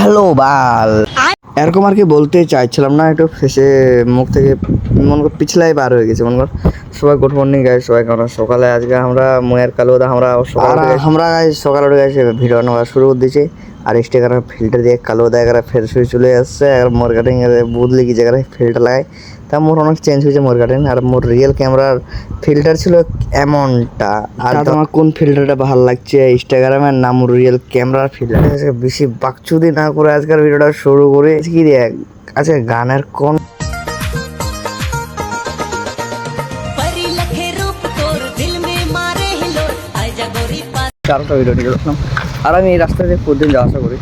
Hello বাল। এরকম আর কি বলতে চাইছিলাম না একটু ফেসে মুখ থেকে মনে কর পিছলাই বার হয়ে গেছে মনে কর। সবাই গুড মর্নিং গাইজ সবাই কেমন সকালে আজকে আমরা মুয়ের কালো আমরা সকালে আমরা সকালে উঠে গেছি ভিডিও নেওয়া শুরু করে দিয়েছি আর এক্সট্রা ফিল্টার দিয়ে কালো দেয় এখানে ফের সুই চলে আসছে। আর মোর কাটিং বদলে কি এখানে ফিল্টার লাগাই তা মোর অনেক চেঞ্জ হয়েছে মোর কাটিং আর মোর রিয়েল ক্যামেরার ফিল্টার ছিল এমনটা। আর তোমার কোন ফিল্টারটা ভালো লাগছে? ইনস্টাগ্রামের নাম রিয়েল ক্যামেরার ফিল্টার আজকে বেশি বাকচুদি না করে আজকের ভিডিওটা শুরু করে। কি রে আজকে গানের কোন চারটা ভিডিও নিয়ে আর আমি এই রাস্তা দিয়ে প্রতিদিন যাওয়া আসা করি।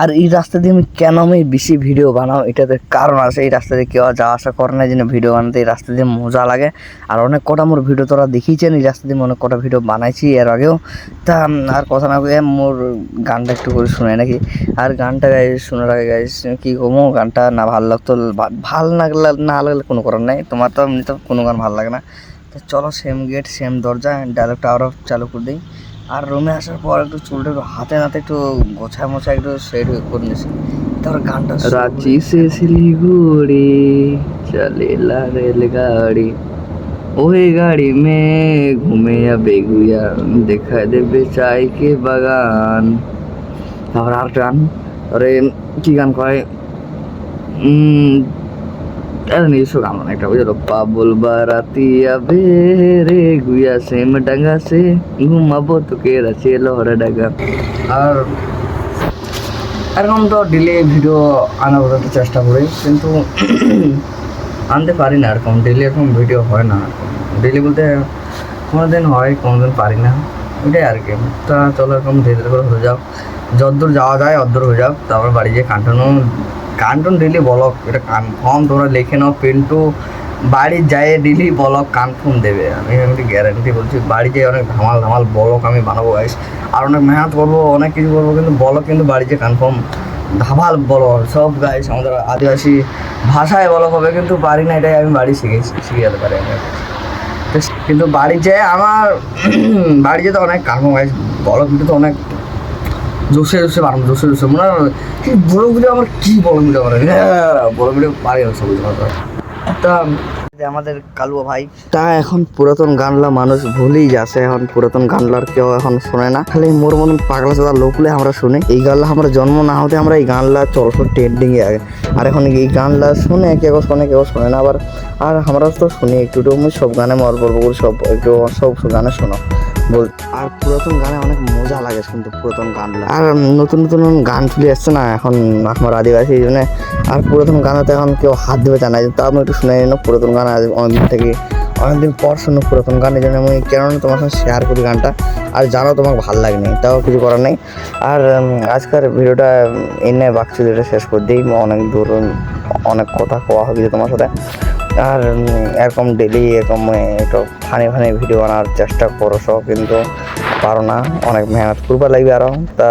আর এই রাস্তা দিয়ে আমি কেন আমি বেশি ভিডিও বানাও? এটাতে কারণ আছে, এই রাস্তা দিয়ে কেউ যাওয়া আসা করে না জন্য ভিডিও বানাতে এই রাস্তা দিয়ে মজা লাগে। আর অনেক কটা মোর ভিডিও তোরা দেখিয়েছেন, এই রাস্তা দিয়ে অনেক কটা ভিডিও বানাইছি এর আগেও। তা আর কথা না কয়ে মোর গানটা একটু করে শুনে নাকি? আর গানটা গাই শোনার আগে গাইস, কী কমো? গানটা না ভালো লাগতো, ভালো না না লাগলে কোনো করার নাই। তোমার তো এমনি তো কোনো গান ভালো লাগে না। তো চলো সেম গেট সেম দরজা ডায়লগটা আরও চালু করে দিই। আর রুমে আসার পর একটু চুলটা একটু হাতে নাতে একটু গোছায় মোছা একটু সেট করে নিয়েছি। তারপর গানটা রাঁচি সে শিলিগুড়ি, চলে লা রেলগাড়ি। ওই গাড়ি মে ঘুমে বেগুয়া দেখা দেবে চাই কে বাগান। তারপর আর গান তারপরে কি গান কয়? নিজস্ব গান একটা, বুঝলো? পাবল বারাতিয়া বেরে গুয়া সেম ডাঙ্গা সে, ঘুমাবো তোকে রাচে লহরে ডাঙ্গা। আর এরকম তো ডিলে ভিডিও আনার চেষ্টা করি, কিন্তু আনতে পারি না এরকম। ডেলি এরকম ভিডিও হয় না। ডেলি বলতে দিন হয় দিন পারি না। ওইটাই আর কি। তা চলো এরকম ধীরে ধীরে করে হয়ে যাও যতদূর যাওয়া যায়, অতদূর হয়ে যাও তারপর বাড়ি গিয়ে যেয়ে কান্টনও কান্টন ডেলি বলক এটা কনফার্ম তোমরা লিখে নাও পিন্টু বাড়ি যায় ডেলি বলক কনফার্ম দেবে। আমি আমি গ্যারান্টি বলছি, বাড়ি যেয়ে অনেক ধামাল ধামাল বলক আমি বানাবো গাইস আর অনেক মেহনত করব, অনেক কিছু করব, কিন্তু বলক কিন্তু বাড়ি যেয়ে কনফার্ম ধামাল বলো সব গাইস আমাদের আদিবাসী ভাষায় বলক হবে, কিন্তু পারি না, এটাই আমি বাড়ি শিখেছি শিখে যেতে পারি আমি। কিন্তু বাড়ি যেয়ে আমার, বাড়ি যেতে অনেক কনফার্ম গাইস বলক কিন্তু অনেক জোসে জোসে বানাবো জোসে জোসে মনে হয় কি বড় ভিডিও আমার কি বড় ভিডিও আমার? বড় ভিডিও পারি না সব তা আমাদের কালুয়া ভাই। তা এখন পুরাতন গানলা মানুষ ভুলেই যাচ্ছে এখন পুরাতন গানলার কেউ এখন শোনে না। খালি মোর মতন পাগলা সাদা লোকলে আমরা শুনি। এই গানলা আমরা জন্ম না হতে আমরা এই গানলা চলছো ট্রেন্ডিং এ আগে। আর এখন এই গানলা শুনে কেউ শোনে কেউ শোনে না। আবার আর আমরা তো শুনি একটু একটু সব গানে মর করে সব একটু সব গানে শোনো। বল আর পুরাতন গানে অনেক মজা লাগে শুনতে পুরাতন গান আর নতুন নতুন গান চলে আসছে না এখন আমার আদিবাসী জন্য। আর পুরাতন গানেতে এখন কেউ হাত দেবে জানাই তা আমি একটু শুনে নিন পুরাতন গান আজ অনেকদিন থেকে অনেকদিন পর শুনো পুরাতন গান এই জন্য আমি কেন তোমার সঙ্গে শেয়ার করি গানটা। আর জানো তোমাকে ভালো লাগেনি তাও কিছু করার নেই। আর আজকের ভিডিওটা এনে বাকচু এটা শেষ করে দিই অনেক দূর অনেক কথা কোয়া হবে তোমার সাথে। আর এরকম ডেলি এরকম একটু ফানি ফানি ভিডিও বানার চেষ্টা করো সব কিন্তু। পারো না, অনেক মেহনত করবা লাগবে আরও তা